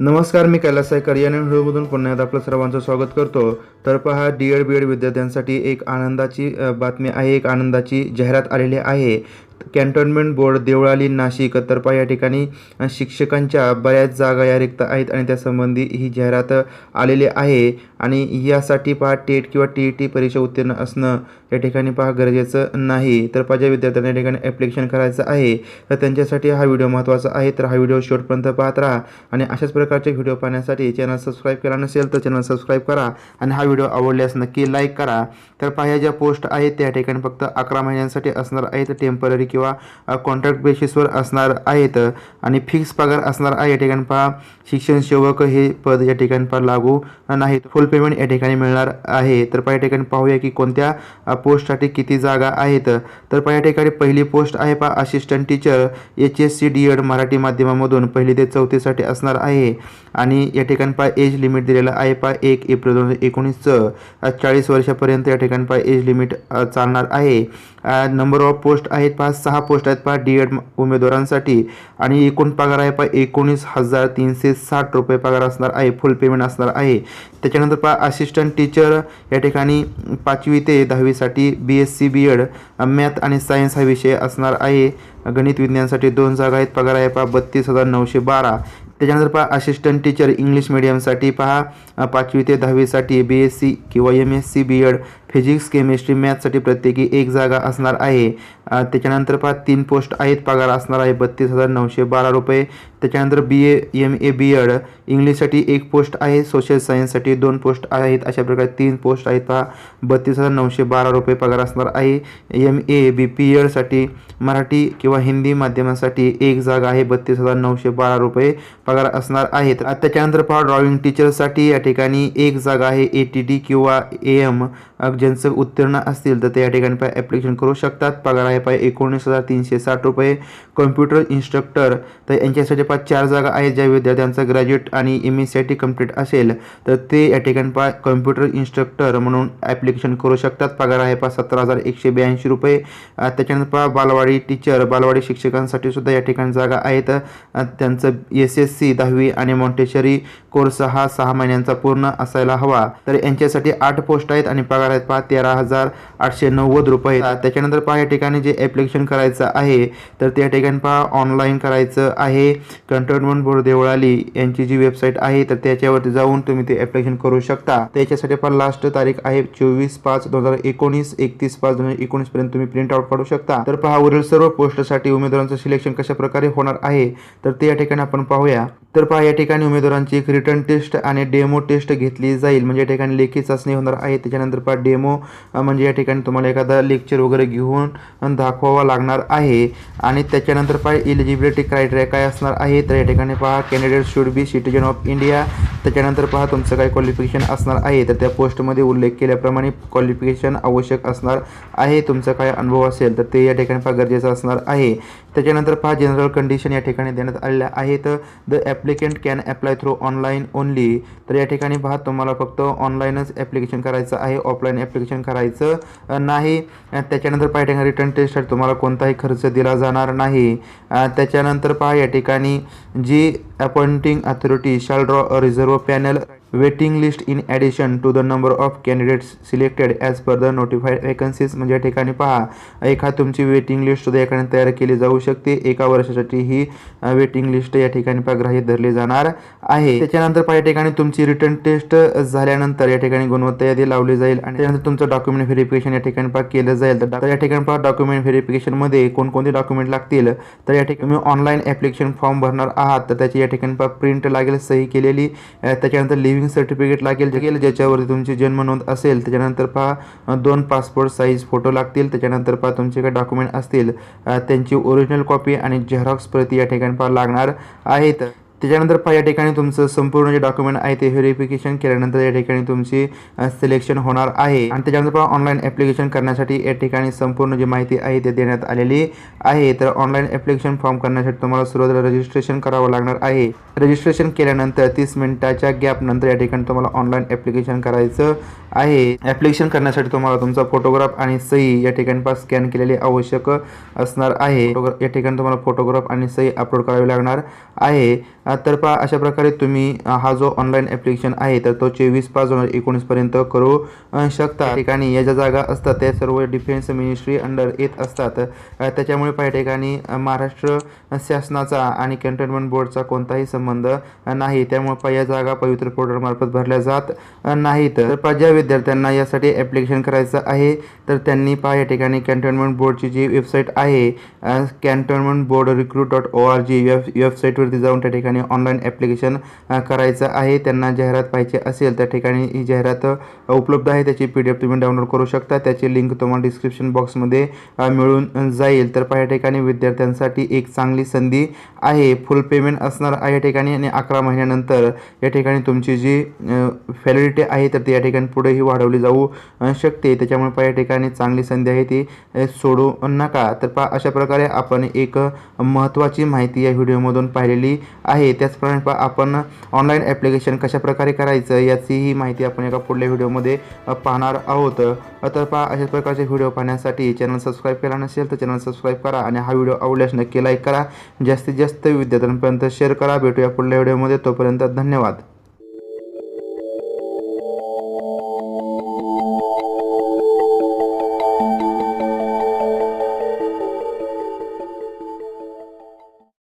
नमस्कार मी कैलास सायकर या व्हिडिओमधून पुन्हा एकदा आपलं सर्वांचं स्वागत करतो. तर पहा डी एड बी एड विद्यार्थ्यांसाठी एक आनंदाची बातमी आहे एक आनंदाची जाहिरात आलेली आहे. कॅन्टोन्मेंट बोर्ड देवळाली नाशिक तर्फा या ठिकाणी शिक्षकांच्या बऱ्याच जागा या रिक्त आहेत आणि त्यासंबंधी ही जाहिरात आलेली आहे. आणि यासाठी पहा टेट किंवा टी ई टी परीक्षा उत्तीर्ण असणं या ठिकाणी पहा गरजेचं नाही. तर पहा ज्या विद्यार्थ्यांना या ठिकाणी ॲप्लिकेशन करायचं आहे. तर त्यांच्यासाठी हा व्हिडिओ महत्त्वाचा आहे. तर हा व्हिडिओ शेवटपर्यंत पाहत राहा. आणि अशाच प्रकारचे व्हिडिओ पाहण्यासाठी चॅनल सबस्क्राईब केला नसेल तर चॅनल सबस्क्राईब करा आणि हा व्हिडिओ आवडल्यास नक्की लाईक करा. तर पहा ज्या पोस्ट आहेत त्या ठिकाणी फक्त अकरा महिन्यांसाठी असणार आहेत. टेंपररी किंवा कॉन्ट्रॅक्ट बेसिसवर असणार आहेत आणि फिक्स पगार असणार आहे या ठिकाणी पहा. शिक्षण सेवक हे पद या ठिकाणी पहा लागू नाहीत. फुल पेमेंट या ठिकाणी मिळणार आहे. तर पहा या ठिकाणी पाहूया की कोणत्या पोस्टसाठी किती जागा आहेत. तर पहा या ठिकाणी पहिली पोस्ट आहे पहा assistant teacher H S C D Ed Marathi माध्यमामधून. पहिली ते चौथीसाठी असणार आहे. आणि या ठिकाणी पहा एज लिमिट दिलेलं आहे पहा एक एप्रिल दोन हजार एकोणीसचं चाळीस वर्षापर्यंत या ठिकाणी पहा एज लिमिट चालणार आहे. नंबर ऑफ पोस्ट आहेत पहा सहा पोस्ट आहेत पहा डी एड उमेदवारांसाठी. आणि एकूण पगार आहे पहा एकोणीस हजार तीनशे साठ रुपये पगार असणार आहे फुल पेमेंट असणार आहे. त्याच्यानंतर पहा असिस्टंट टीचर या ठिकाणी पाचवी ते दहावीसाठी B S C B Ed math आणि सायन्स हा विषय असणार आहे. गणित विज्ञानसाठी दोन जागा आहेत पगार आहे पहा बत्तीस हजार नऊशे बारा. त्याच्यानंतर पहा असिस्टंट टीचर इंग्लिश मिडियमसाठी पहा पाचवी ते दहावीसाठी बी एस सी किंवा M S C B Ed physics chemistry मॅथसाठी प्रत्येकी एक जागा असणार आहे. त्याच्यानंतर पहा तीन पोस्ट आहेत पगार असणार आहे बत्तीस हजार नऊशे बारा रुपये. त्याच्यानंतर बी A M A B Ed इंग्लिशसाठी एक पोस्ट आहे सोशल सायन्ससाठी दोन पोस्ट आहेत. अशा प्रकारे तीन पोस्ट आहेत पहा बत्तीस हजार नऊशे बारा रुपये पगार असणार आहे. एम ए बी पी एडसाठी मराठी किंवा हिंदी माध्यमासाठी एक जागा आहे बत्तीस हजार नऊशे बारा रुपये पगार असणार आहेत. त्याच्यानंतर पहा ड्रॉइंग टीचरसाठी या ठिकाणी एक जागा आहे ए टी डी किंवा ए एम ज्यांचं उत्तीर्ण असतील तर ते या ठिकाणी पाय ॲप्लिकेशन करू शकतात. पगार आहे पाय एकोणीस हजार तीनशे साठ रुपये. कम्प्युटर इन्स्ट्रक्टर तर यांच्यासाठी पाच चार जागा आहेत ज्या विद्यार्थ्यांचा ग्रॅज्युएट आणि M S C I T complete असेल. तर ते या ठिकाणी पाय कम्प्युटर इन्स्ट्रक्टर म्हणून ॲप्लिकेशन करू शकतात. पगार आहे पहा सतरा हजार एकशे ब्याऐंशी रुपये. त्याच्यानंतर पहा बालवाडी टीचर बालवाडी शिक्षकांसाठी सुद्धा या ठिकाणी जागा आहेत. त्यांचं एस एस सी दहावी आणि मॉन्टेशरी कोर्स हा सहा महिन्यांचा पूर्ण असायला हवा. तर यांच्यासाठी आठ पोस्ट आहेत आणि पगार आहेत पहा तेरा हजार आठशे नव्वद रुपये त्याच्यानंतर पहा या ठिकाणी जे ॲप्लिकेशन करायचं आहे तर त्या ठिकाणी पहा ऑनलाईन करायचं आहे. कंटोनमेंट बोर्ड देवळाली यांची जी वेबसाईट आहे तर त्याच्यावरती जाऊन तुम्ही ते ॲप्लिकेशन करू शकता. त्याच्यासाठी पहा लास्ट तारीख आहे चोवीस पाच दोन हजार एकोणीस एकतीस पाच दोन हजार एकोणीस पर्यंत तुम्ही प्रिंट आउट काढू शकता. तर पहा वरील सर्व पोस्टसाठी उमेदवारांचं सिलेक्शन कशा प्रकारे होणार आहे तर ते या ठिकाणी आपण पाहूया. तर पहा या ठिकाणी उमेदवारांची एक रिटर्न टेस्ट आणि डेमो टेस्ट घेतली जाईल. म्हणजे या ठिकाणी लेखी चाचणी होणार आहे. त्याच्यानंतर पहा डेमो म्हणजे या ठिकाणी तुम्हाला एखादा लेक्चर वगैरे घेऊन दाखवावा लागणार आहे. आणि त्याच्यानंतर पहा इलिजिबिलिटी क्रायटेरिया काय असणार आहे. तर या ठिकाणी पहा candidate should be citizen of India त्याच्यानंतर पहा तुमचं काय क्वालिफिकेशन असणार आहे. तर त्या पोस्टमध्ये उल्लेख केल्याप्रमाणे क्वालिफिकेशन आवश्यक असणार आहे. तुमचा काय अनुभव असेल तर ते या ठिकाणी पहा गरजेचं असणार आहे. त्याच्यानंतर पहा जनरल कंडिशन या ठिकाणी देण्यात आलेल्या आहेत. The applicant can apply through online only तर या ठिकाणी पहा तुम्हाला फक्त ऑनलाईनच ॲप्लिकेशन करायचं आहे. ऑफलाईन ॲप्लिकेशन करायचं नाही. त्याच्यानंतर पहा ठिकाणी रिटर्न टेस्टसाठी तुम्हाला कोणताही खर्च दिला जाणार नाही. त्याच्यानंतर पहा या ठिकाणी जी appointing authority shall draw reserve reserve panel waiting list in addition to the number of candidates selected as per the notified vacancies म्हणजे या ठिकाणी पहा एका तुमची वेटिंग लिस्ट सुद्धा या ठिकाणी तयार केली जाऊ शकते. एका वर्षासाठी ही वेटिंग लिस्ट या ठिकाणी पहा ग्राह्य धरली जाणार आहे. त्याच्यानंतर पहा या ठिकाणी तुमची रिटर्न टेस्ट झाल्यानंतर या ठिकाणी गुणवत्ता यादी लावली जाईल आणि त्यानंतर तुमचं डॉक्युमेंट व्हेरिफिकेशन या ठिकाणी पहा केलं जाईल. तर या ठिकाणी पहा डॉक्युमेंट व्हेरिफिकेशनमध्ये कोणकोणते डॉक्युमेंट लागतील? तर या ठिकाणी तुम्ही ऑनलाईन ॲप्लिकेशन फॉर्म भरणार आहात. तर त्याची या ठिकाणी पहा प्रिंट लागेल सही केलेली. त्याच्यानंतर लिव्हिंग सर्टिफिकेट लागेल लागेल ज्याच्यावरती तुमची जन्म नोंद असेल त्याच्यानंतर पहा दोन पासपोर्ट साईज फोटो लागतील त्याच्यानंतर पहा तुमचे काही डॉक्युमेंट असतील त्यांची ओरिजिनल कॉपी आणि झेरॉक्स प्रती या ठिकाणी पहा लागणार आहेत. त्याच्यानंतर पहा या ठिकाणी तुमचं संपूर्ण जे डॉक्युमेंट आहे ते व्हेरिफिकेशन केल्यानंतर या ठिकाणी तुमची सिलेक्शन होणार आहे. आणि त्याच्यानंतर पहा ऑनलाईन ॲप्लिकेशन करण्यासाठी या ठिकाणी संपूर्ण जी माहिती आहे ते देण्यात आलेली आहे. तर ऑनलाईन ॲप्लिकेशन फॉर्म करण्यासाठी तुम्हाला सुरुवातीला रजिस्ट्रेशन करावं लागणार आहे. रजिस्ट्रेशन केल्यानंतर तीस मिनिटाच्या गॅप नंतर या ठिकाणी तुम्हाला ऑनलाईन ॲप्लिकेशन करायचं आहे. ॲप्लिकेशन करण्यासाठी तुम्हाला तुमचा फोटोग्राफ आणि सही या ठिकाणी पास स्कॅन केलेली आवश्यक असणार आहे. या ठिकाणी तुम्हाला फोटोग्राफ आणि सही अपलोड करावी लागणार आहे. तर पहा अशा प्रकारे तुम्ही हा जो ऑनलाईन ॲप्लिकेशन आहे तर तो चोवीस पाच दोन हजार एकोणीसपर्यंत करू शकता. ठिकाणी या ज्या जागा असतात त्या सर्व डिफेन्स मिनिस्ट्री अंडर येत असतात. त्याच्यामुळे पहा ठिकाणी महाराष्ट्र शासनाचा आणि कॅन्टोन्मेंट बोर्डचा कोणताही संबंध नाही. त्यामुळे पहा या जागा पवित्र पोर्टलमार्फत भरल्या जात नाहीत. तर ज्या विद्यार्थ्यांना यासाठी ॲप्लिकेशन करायचं आहे तर त्यांनी पहा या ठिकाणी कॅन्टोनमेंट बोर्डची जी वेबसाईट आहे cantonment board recruit dot O R G web वेबसाईटवरती जाऊन त्या ठिकाणी ऑनलाईन ॲप्लिकेशन करायचं आहे. त्यांना जाहिरात पाहिजे असेल त्या ठिकाणी ही जाहिरात उपलब्ध आहे. त्याची पी डी एफ तुम्ही डाउनलोड करू शकता. त्याची लिंक तुम्हाला डिस्क्रिप्शन बॉक्समध्ये मिळून जाईल. तर पहा या ठिकाणी विद्यार्थ्यांसाठी एक चांगली संधी आहे. फुल पेमेंट असणार आहे या ठिकाणी आणि अकरा महिन्यानंतर या ठिकाणी तुमची जी फॅलिडिटी आहे तर ती या ठिकाणी पुढेही वाढवली जाऊ शकते. त्याच्यामुळे पहा या ठिकाणी चांगली संधी आहे ती सोडू नका. तर पहा अशा प्रकारे आपण एक महत्त्वाची माहिती या व्हिडिओमधून पाहिलेली आहे. त्याचप्रमाणे आपण ऑनलाईन ॲप्लिकेशन कशा प्रकारे करायचं याचीही माहिती आपण एका पुढल्या व्हिडिओमध्ये पाहणार आहोत. तर पहा अशाच प्रकारचे व्हिडिओ पाहण्यासाठी चॅनल सबस्क्राईब केला नसेल तर चॅनल सबस्क्राईब करा आणि हा व्हिडिओ आवडल्यास नक्की लाईक करा. जास्तीत जास्त विद्यार्थ्यांपर्यंत शेअर करा. भेटूया पुढल्या व्हिडिओमध्ये. तोपर्यंत धन्यवाद.